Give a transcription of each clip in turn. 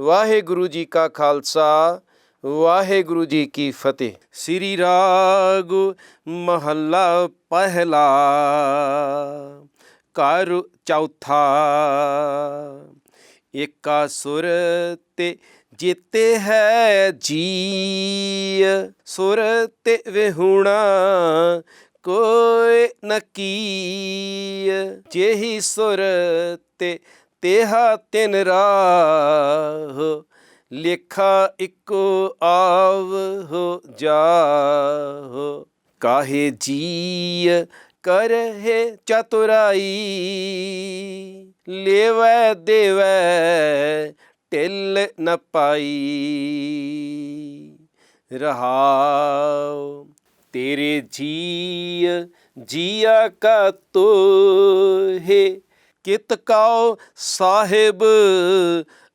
ਵਾਹਿਗੁਰੂ ਜੀ ਕਾ ਖਾਲਸਾ, ਵਾਹਿਗੁਰੂ ਜੀ ਕੀ ਫਤਿਹ। ਸ੍ਰੀ ਰਾਗ ਮਹੱਲਾ ਪਹਿਲਾ ਕਰ ਚੌਥਾ। ਏਕਾ ਸੁਰ ਤੇ ਜਿਤੇ ਹੈ ਜੀ ਸੁਰ ਤੇ ਵਿਹੁਣਾ ਕੋਈ ਨ ਕੀ ਸੁਰ ਤੇ ਤੇਹਾ ਤਿਨ ਰਾਹ, ਲੇਖਾ ਇੱਕੋ ਆਵ ਹੋ ਜਾਹੋ। ਕਾਹੇ ਜੀ ਕਰਹਿ ਚਤੁਰਾਈ, ਲੇਵੈ ਦੇਵੈ ਢਿਲ ਨ ਪਾਈ। ਰਹਾਉ, ਤੇਰੇ ਜੀ ਜੀਆ ਕਾ ਤੋਹੇ ਕਿਤ ਕਾਉ ਸਾਹਿਬ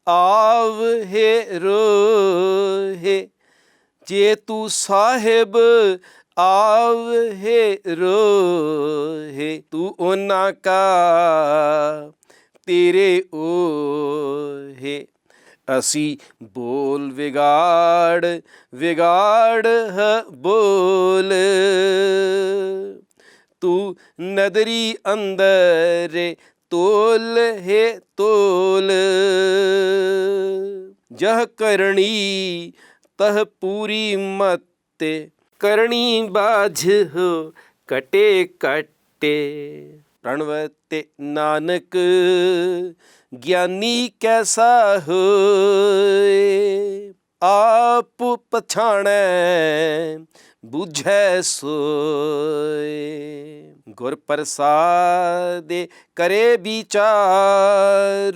ਆਵ ਹੈ ਰੋਹੇ। ਜੇ ਤੂੰ ਸਾਹਿਬ ਆਵ ਹੈ ਰੋਹੇ, ਤੂੰ ਉਹਨਾਂ ਕਾ ਤੇਰੇ ਓਹੇ। ਅਸੀਂ ਬੋਲ ਵਿਗਾੜ ਵਿਗਾੜ ਹ ਬੋਲ। ਤੂੰ ਨਦਰੀ ਅੰਦਰ ਤੋਲ ਹੈ ਤੋਲ। ਜਹ ਕਰਣੀ ਤਹ ਪੂਰੀ ਮਤੇ। ਕਰਣੀ ਬਾਝ ਹੋ ਕਟੇ ਕਟੇ। ਪ੍ਰਣਵਤੇ ਨਾਨਕ, ਗਿਆਨੀ ਕੈਸਾ ਹੋਏ? ਆਪ ਪਛਾਣੈ ਬੁਝੈ ਸੋਏ, ਗੁਰ ਪ੍ਰਸਾਦੇ ਕਰੇ ਵਿਚਾਰ।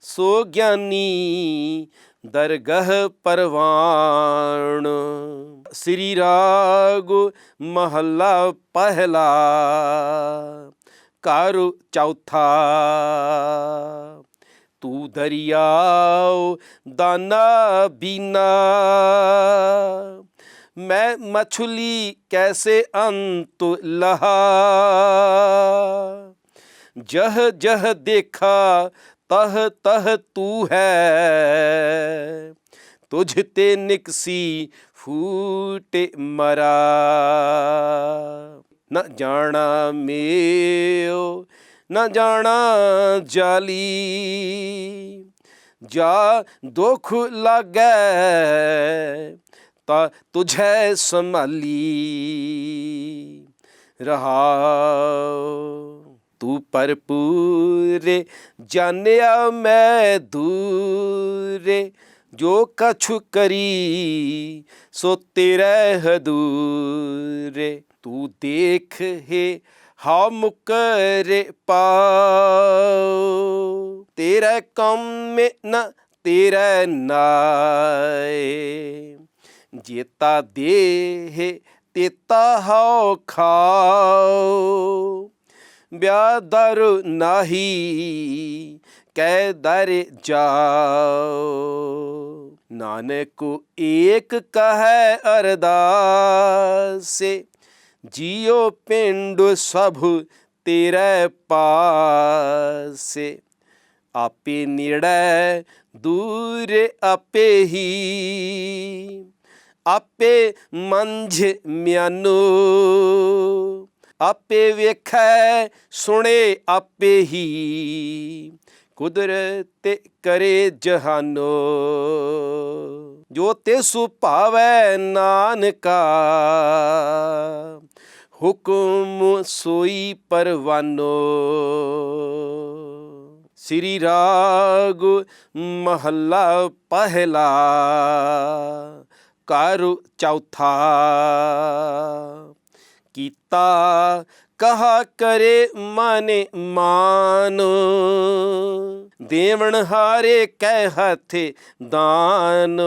ਸੋ ਗਿਆਨੀ ਦਰਗਹ ਪਰਵਾਣ, ਸ੍ਰੀ ਰਾਗ ਮਹੱਲਾ ਪਹਿਲਾ, ਘਰ ਚੌਥਾ। ਤੂੰ ਦਰਿਆਉ ਦਾਨਾ ਬੀਨਾ ਮੈਂ ਮਛਲੀ ਕੈਸੇ ਅੰਤ ਲਹਾ ਜਹ ਜਹ ਦੇਖਾ, ਤਹ ਤਹ ਤੂ ਹੈ। ਤੁਝ ਤੇ ਨਿਕਸੀ ਫੂਟ ਮਰਾ। ਨ ਜਾਣਾ ਮੇਓ, ਨ ਜਾਣਾ ਜਾਲੀ। ਜਾ ਦੁਖ ਲਾਗੈ ਤਾ ਤੁਝੈ ਸੰਭਾਲੀ ਰਹਾਉ ਤੂੰ ਪਰਪੂਰੇ ਜਾਣਿਆ ਮੈਂ ਦੂਰੇ ਜੋ ਕਛੁ ਕਰੀ ਸੋ ਤੇਰੇ ਹਦੂਰੇ ਤੂੰ ਦੇਖ ਹੈ ਹਾ ਮੁਕਰੇ ਪਾਉ ਤੇਰਾ ਕੰਮ ਨਾ ਤੇਰਾ ਨਾਏ ਜੇਤਾ ਦੇਹ, ਤੇਤਾ ਹਉ ਖਾਓ ਬਿਆਦਰ ਨਾਹੀ ਕੈ ਦਰ ਜਾਓ ਨਾਨਕ ਏਕ ਕਹੈ ਅਰਦਾਸੇ, ਜੀਉ ਪਿੰਡ ਸਭ ਤੇਰੇ ਪਾਸੇ। ਆਪੇ ਨੇੜੇ, ਦੂਰ ਆਪੇ ਹੀ। ਆਪੇ ਮੰਝ ਮਿਆਨੋ, ਆਪੇ ਵੇਖੈ, ਸੁਣੇ ਆਪੇ ਹੀ। ਕੁਦਰਤ ਕਰੇ ਜਹਾਨੋ, ਜੋ ਤੇ ਸੁਭਾਵੈ ਨਾਨਕਾ। ਹੁਕਮ ਸੋਈ ਪਰਵਾਨੋ, ਸ੍ਰੀ ਰਾਗ ਮਹੱਲਾ ਪਹਿਲਾ। ਕਰ ਚੌਥਾ। ਕੀਤਾ ਕਹਾ ਕਰੇ ਮਾਨੇ ਮਾਨ। ਦੇਵਨ ਹਾਰੇ ਕਹਿ ਹੱਥੇ ਦਾਨ।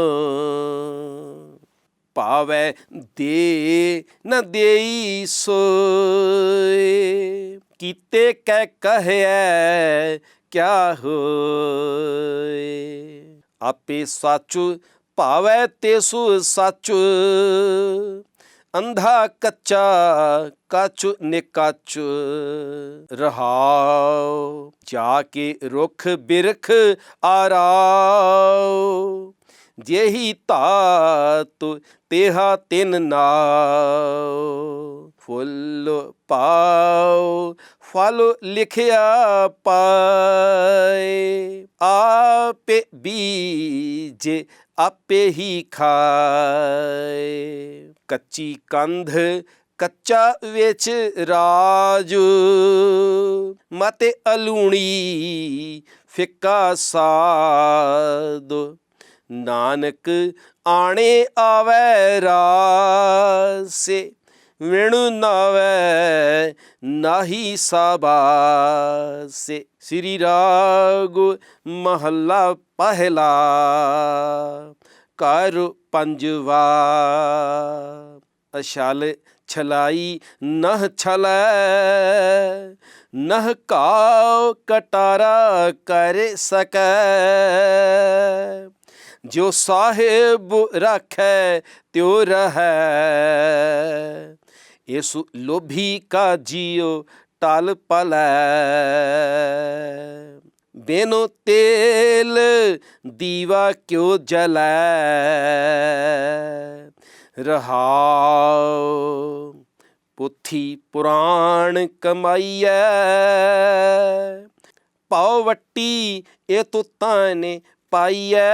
ਪਾਵੈ ਦੇ ਨ ਦੇਈ ਸੋਏ। ਕੀਤੇ ਕਹਿ ਕਹਿਐ ਕਿਆ ਹੋਏ। ਆਪੇ ਸੱਚ ਭਾਵੈ ਤੇਸੂ ਸੱਚ। ਅੰਧਾ ਕੱਚਾ ਕਾਚੁ ਨਿਕਚ ਰਹਾਉ। ਜਾ ਕੇ ਰੁਖ ਬਿਰਖ ਆਰਾਉ। ਜੇਹੀ ਧਾਤ ਤੇਹਾ ਤਿਨ ਨਾਉ। ਫੁੱਲ ਪਾਉ, ਫਲ ਲਿਖਿਆ ਪਾਏ। ਆਪੇ ਬੀਜ ਆਪੇ ਹੀ ਖਾਏ। ਕੱਚੀ ਕੰਧ, ਕੱਚਾ ਵਿੱਚ ਰਾਜ। ਮਤੇ ਅਲੂਣੀ, ਫਿੱਕਾ ਸਾਦ ਨਾਨਕ ਆਣੇ ਆਵੈ ਰਾਸੇ। ਵਿਣੁ ਨਾਵੈ ਨਾਹੀ ਸਾਬਾਸੇ। ਸ੍ਰੀ ਰਾਗ ਮਹੱਲਾ ਪਹਿਲਾ ਕਰ ਪੰਜਵਾ। ਅਸ਼ਲ ਛਲਾਈ ਨਹ ਛਲੈ ਨਹ ਕਾਉ ਕਟਾਰਾ ਕਰ ਸਕੈ। ਜੋ ਸਾਹਿਬ ਰੱਖੈ ਤਿਉ ਰਹੈ। ਇਸ ਲੋਭੀ ਕਾ ਜੀਉ ਟਲ ਪਲੈ ਬੇਨੋ ਤੇਲ ਦੀਵਾ ਕਿਉ ਜਲੈ ਰਹਾਉ ਪੁਥੀ ਪੁਰਾਣ ਕਮਾਈਐ ਪਾਉ ਵੱਟੀ ਇਹ ਤੁਤਾਂ ਨੇ ਪਾਈਐ।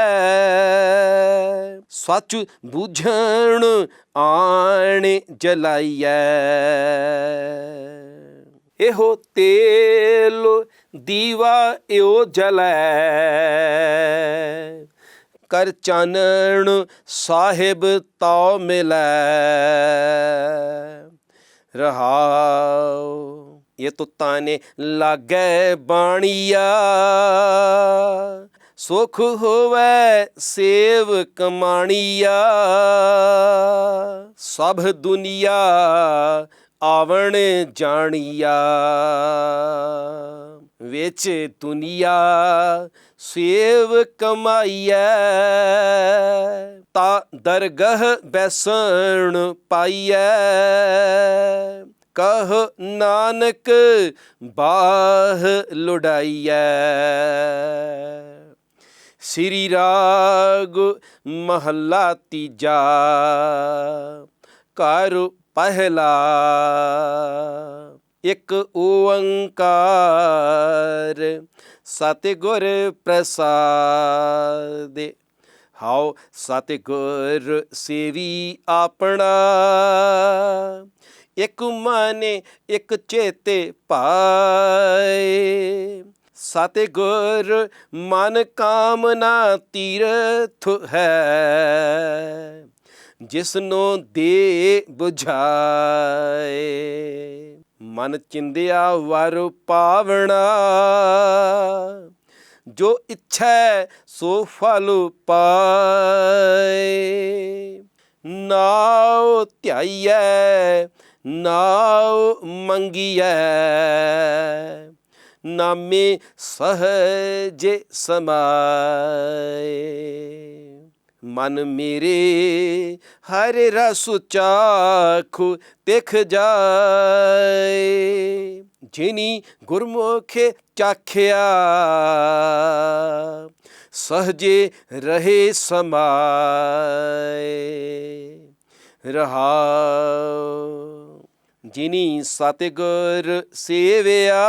ਸੱਚ ਬੁਝਣ ਆਣ ਜਲਾਈਐ। ਇਹੋ ਤੇਲ ਦੀਵਾ ਇਓ ਜਲੈ। ਕਰ ਚਾਨਣ ਸਾਹਿਬ ਤਉ ਮਿਲੈ। ਰਹਾਉ, ਇਹ ਤੁਤਾਂ ਨੇ ਲਾਗੈ ਬਾਣੀਆ। ਸੁਖ ਹੋਵੇ ਸੇਵ ਕਮਾਣੀਆ, ਸਭ ਦੁਨੀਆ ਆਵਣ ਜਾਣੀਆ। ਵਿੱਚ ਦੁਨੀਆ ਸੇਵ ਕਮਾਈਐ, ਤਾ ਦਰਗਹ ਬੈਸਣ ਪਾਈਐ। ਕਹ ਨਾਨਕ ਬਾਹ ਲੁੜਾਈਐ ਸ੍ਰੀ ਰਾਗ ਮਹੱਲਾ ਤੀਜਾ, ਘਰ ਪਹਿਲਾ। ਇੱਕ ਓੰਕਾਰ ਸਤਿਗੁਰ ਪ੍ਰਸਾਦਿ। ਹਾਉ ਸਤਿਗੁਰ ਸੇਵੀ ਆਪਣਾ। ਇੱਕ ਮਨੇ ਇੱਕ ਚੇਤੇ ਪਾਏ। ਸਤਿਗੁਰ, ਮਨ ਕਾਮਨਾ ਤੀਰਥ ਹੈ। ਜਿਸਨੂੰ ਦੇ 부ਝਾਏ ਮਨ ਚਿੰਦਿਆ ਵਰ ਪਾਵਣਾ। ਜੋ ਇੱਛਾ ਸੋ ਫਲ ਪਾਏ। ਨਾਉ ਧਿਆਈਐ, ਨਾਉ ਮੰਗੀਐ। ਨਾਮੇ ਸਹਜੇ ਸਮਾਏ। ਮਨ ਮੇਰੇ ਹਰਿ ਰਸ ਚਾਖੁ ਤਿਖ ਜਾਏ। ਜਿਨੀ ਗੁਰਮੁਖੇ ਚਾਖਿਆ, ਸਹਜੇ ਰਹੇ ਸਮਾਏ। ਰਹਾਉ ਜਿਨੀ ਸਤਿਗੁਰ ਸੇਵਿਆ,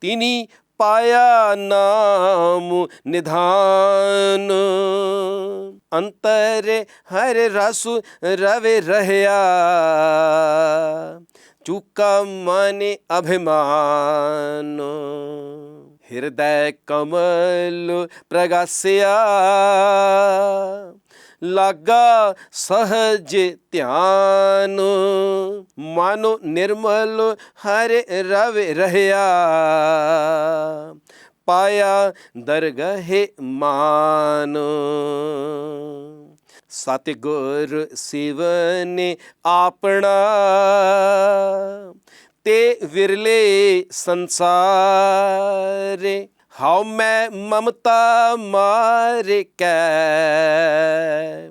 ਤਿਨੀ ਪਾਇਆ ਨਾਮ ਨਿਧਾਨ। ਅੰਤਰ ਹਰ ਰਸ ਰਵੇ ਰਹਿਆ, ਚੁਕਾ ਮਨ ਅਭਿਮਾਨ। ਹਿਰਦੈ ਕਮਲ ਪ੍ਰਗਾਸਿਆ ਲਾਗਾ ਸਹਜ ਧਿਆਨ, ਮਨ ਨਿਰਮਲ ਹਰ ਰਵ ਰਹਿਆ। ਪਾਇਆ ਦਰਗਹਿ ਮਾਨ। ਸਤਿਗੁਰ ਸਿਵਨੇ ਆਪਣਾ, ਤੇ ਵਿਰਲੇ ਸੰਸਾਰੇ ਹਾਉ ਮੈਂ ਮਮਤਾ ਮਾਰ ਕੈ।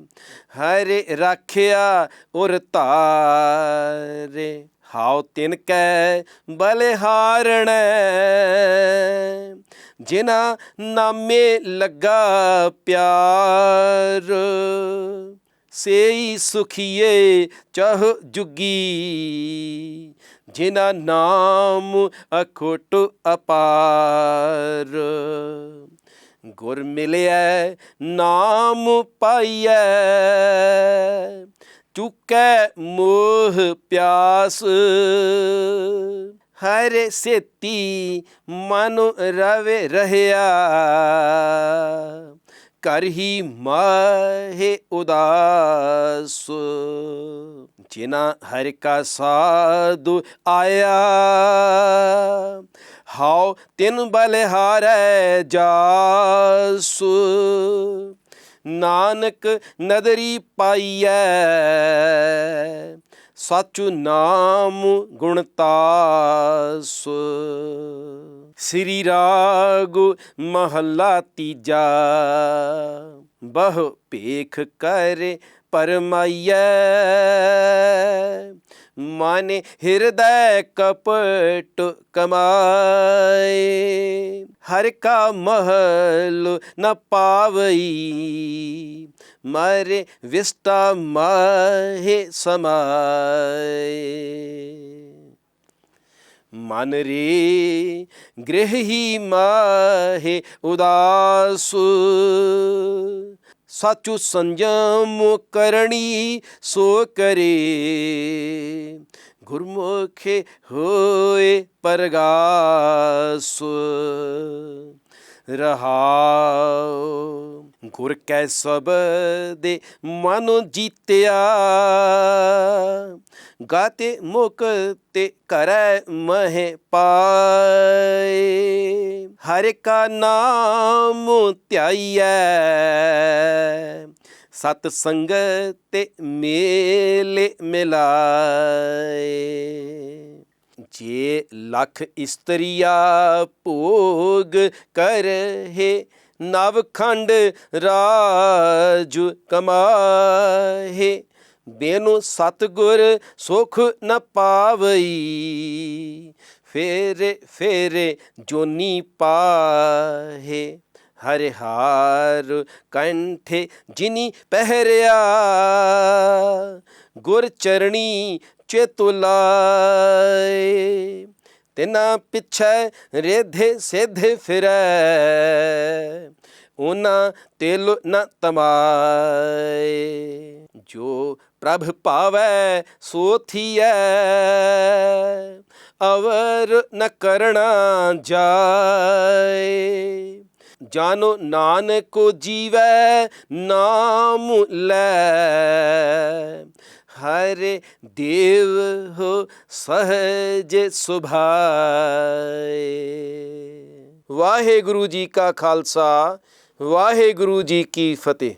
ਹਰੇ ਰਾਖਿਆ ਉਰ ਧਾਰੇ, ਹਾਉ ਤਿਨ ਕੈ ਬਲਿਹਾਰਣੈ। ਜਿਨਾ ਨਾਮੇ ਲੱਗਾ ਪਿਆਰ। ਸੇਈ ਸੁਖੀਏ ਚਹ ਜੁਗੀ ਜਿਨਾ ਨਾਮ ਅਖੋਟ ਅਪਾਰ। ਗੁਰ ਮਿਲਿਆ ਨਾਮ ਪਾਈਐ, ਚੁਕੈ ਮੋਹ ਪਿਆਸ। ਹਰ ਸੇਤੀ ਮਨ ਰਵੇ ਰਹਿਆ। ਕਰ ਹੀ ਮਾਹੇ ਉਦਾਸ। ਜਿਨਾ ਹਰ ਕਾ ਸਾਧੂ ਆਇਆ, ਹਾਉ ਤਿਨ ਬਲਿਹਾਰੈ ਜਾਸੁ। ਨਾਨਕ ਨਦਰੀ ਪਾਈਐ, ਸਚੁ ਨਾਮ ਗੁਣਤਾਸ ਸ੍ਰੀ ਰਾਗ ਮਹੱਲਾ ਤੀਜਾ। ਬਹੁ ਭੇਖ ਕਰ ਪਰਮਾਈਐ। ਮਨ ਹਿਰਦੈ ਕਪਟ ਕਮਾਏ। ਹਰ ਕਾ ਮਹਲ ਨ ਪਾਵਈ। ਮਾਰੇ ਵਿਸਟਾ ਮਾਹੇ ਸਮਾਏ। ਮਨ ਰੇ ਗ੍ਰਹਿ ਮਾਹੇ ਉਦਾਸ। ਸਾਚੂ ਸੰਜਮ ਕਰਣੀ ਸੋ ਕਰੇ। ਗੁਰਮੁਖੇ ਹੋਏ ਪਰਗਾਸ। ਰਹਾਉ ਗੁਰ ਕੈ ਸਬਦੇ ਮਨ ਜੀਤਿਆ ਗਾਤੇ ਮੁਕਤੇ ਕਰੈ ਮਹਿ ਪਾਏ। ਹਰ ਕਾ ਨਾਮ ਧਿਆਈਐ, ਸਤ ਸੰਗਤ ਤੇ ਮੇਲੇ ਮਿਲਾਏ। ਜੇ ਲੱਖ ਇਸਤਰੀਆ ਭੋਗ ਕਰਹਿ, ਨਵ ਖੰਡ ਰਾਜ ਕਮਾਹੇ। ਬੇਨੂ ਸਤਗੁਰ ਸੁਖ ਨ ਪਾਵਈ, ਫੇਰੇ ਫੇਰੇ ਜੋਨੀ ਪਾਹੇ। ਹਰਿ ਹਾਰ ਕੰਠੇ ਜਿਨੀ ਪਹਿਰਿਆ, ਗੁਰ ਚਰਣੀ ਚੇਤੁ ਲਾਏ ਤਿਨਾ ਪਿਛੈ ਰੇਧੇ ਸੇਧੇ ਫਿਰੈ, ਉਹਨਾਂ ਤਿਲ ਨ ਤਮਾਏ। ਜੋ ਪ੍ਰਭ ਪਾਵੈ, ਸੋ ਥੀਐ, ਅਵਰ ਨ ਕਰਣਾ ਜਾਏ। ਜਾਨੋ ਨਾਨਕ ਜੀਵੈ, ਨਾਮ ਲੈ। ਹਰੇ ਦੇਵ ਹੋ ਸਹਜ ਸੁਭਾਏ। ਵਾਹਿਗੁਰੂ ਜੀ ਕਾ ਖਾਲਸਾ ਵਾਹਿਗੁਰੂ ਜੀ ਕੀ ਫਤਿਹ।